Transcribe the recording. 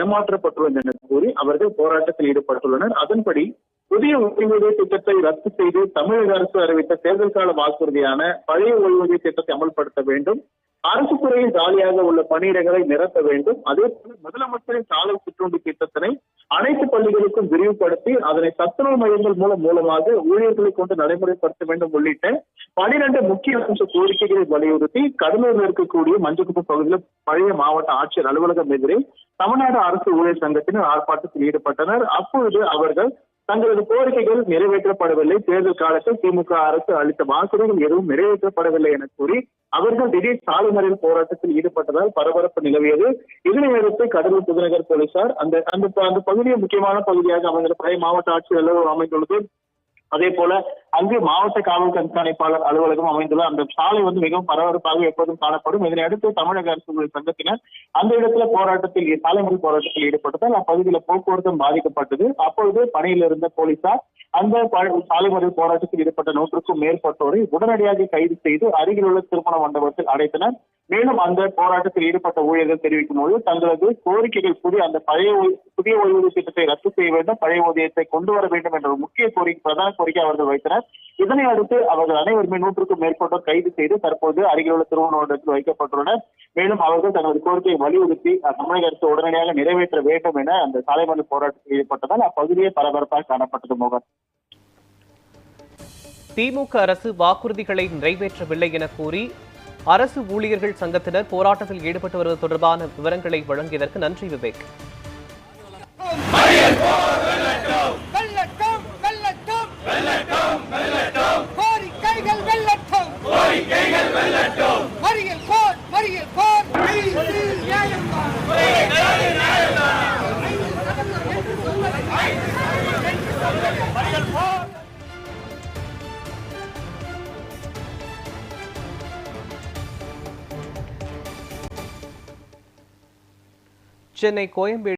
ஏமாற்றப்பட்டுள்ளது என கூறி அவர்கள் போராட்டத்தில் ஈடுபட்டுள்ளனர். அதன்படி புதிய ஓய்வூதிய திட்டத்தை ரத்து செய்து தமிழக அரசு அறிவித்த தேர்தல் கால வாக்குறுதியான பழைய ஓய்வூதிய திட்டத்தை அமல்படுத்த வேண்டும். அரசு துறையில் காலியாக உள்ள பணியிடங்களை நிரப்ப வேண்டும். அதே போல முதலமைச்சரின் சாலை சிற்றுண்டி திட்டத்தினை அனைத்து பள்ளிகளுக்கும் விரிவுபடுத்தி அதனை சத்துணவு மையங்கள் மூலம் மூலமாக ஊழியர்களை கொண்டு நடைமுறைப்படுத்த வேண்டும் உள்ளிட்ட பனிரெண்டு முக்கிய அம்ச கோரிக்கைகளை வலியுறுத்தி கடலூரில் இருக்கக்கூடிய மஞ்சக்குப்பம் பகுதியில் பழைய மாவட்ட ஆட்சியர் அலுவலகம் எதிரே தமிழ்நாடு அரசு ஊழியர் சங்கத்தினர் ஆர்ப்பாட்டத்தில் ஈடுபட்டனர். அப்பொழுது அவர்கள் தங்களது கோரிக்கைகள் நிறைவேற்றப்படவில்லை. தேர்தல் காலத்தில் திமுக அரசு அளித்த வாக்குறுதிகள் எதுவும் நிறைவேற்றப்படவில்லை என கூறி அவர்கள் திடீர் சாலை மறியல் போராட்டத்தில் ஈடுபட்டதால் பரபரப்பு நிலவியது. இதனையடுத்து கடலூர் புதுநகர் போலீசார் அந்த அந்த அந்த பகுதியை முக்கியமான பகுதியாக அமைந்த பழைய மாவட்ட ஆட்சியர் அலுவலகம் அமைந்துள்ளது. அதே போல அங்கு மாவட்ட காவல் கண்காணிப்பாளர் அலுவலகம் அமைந்துள்ள அந்த சாலை வந்து மிகவும் பரபரப்பாக எப்போதும் காணப்படும். இதனை அடுத்து தமிழக அரசு சங்கத்தினர் அந்த இடத்துல போராட்டத்தில் சாலை மறியல் போராட்டத்தில் ஈடுபட்டதால் அப்பகுதியில் போக்குவரத்தும் பாதிக்கப்பட்டது. அப்பொழுது பணியில் இருந்த போலீசார் அந்த சாலை மறியல் போராட்டத்தில் ஈடுபட்ட நூற்றுக்கும் மேற்பட்டோரை உடனடியாக கைது செய்து அருகில் உள்ள திருமண மண்டபத்தில் அடைத்தனர். மேலும் அந்த போராட்டத்தில் ஈடுபட்ட ஊழியர்கள் தெரிவிக்கும் போது தங்களது கோரிக்கைகள் புதிய அந்த பழைய புதிய ஓய்வூதிய திட்டத்தை ரத்து செய்ய வேண்டும் பழைய ஊதியத்தை கொண்டு வர வேண்டும் என்ற ஒரு முக்கிய கோரிக்கை பிரதான கோரிக்கை அவர்கள் வைத்தனர். இதனை அடுத்து அவர்கள் அனைவருமே நூற்றுக்கும் மேற்பட்டோர் கைது செய்து தற்போது அருகில் உள்ள திருமண வைக்கப்பட்டுள்ளனர். மேலும் அவர்கள் தங்களது கோரிக்கையை வலியுறுத்தி தமிழக அரசு உடனடியாக நிறைவேற்ற வேண்டும் என அந்த சாலை மறியல் போராட்டத்தில் ஈடுபட்டதால் அப்பகுதியே பரபரப்பாக காணப்பட்டது மோகன் திமுக அரசு வாக்குறுதிகளை நிறைவேற்றவில்லை என கூறி அரசு ஊழியர்கள் சங்கத்தினர் போராட்டத்தில் ஈடுபட்டு வருவது தொடர்பான விவரங்களை வழங்கியதற்கு நன்றி விவேக். கோரிக்கைகள் வெல்லட்டும் மறியல் போர் மறியல் போர். चेन्नई कोयम्बेड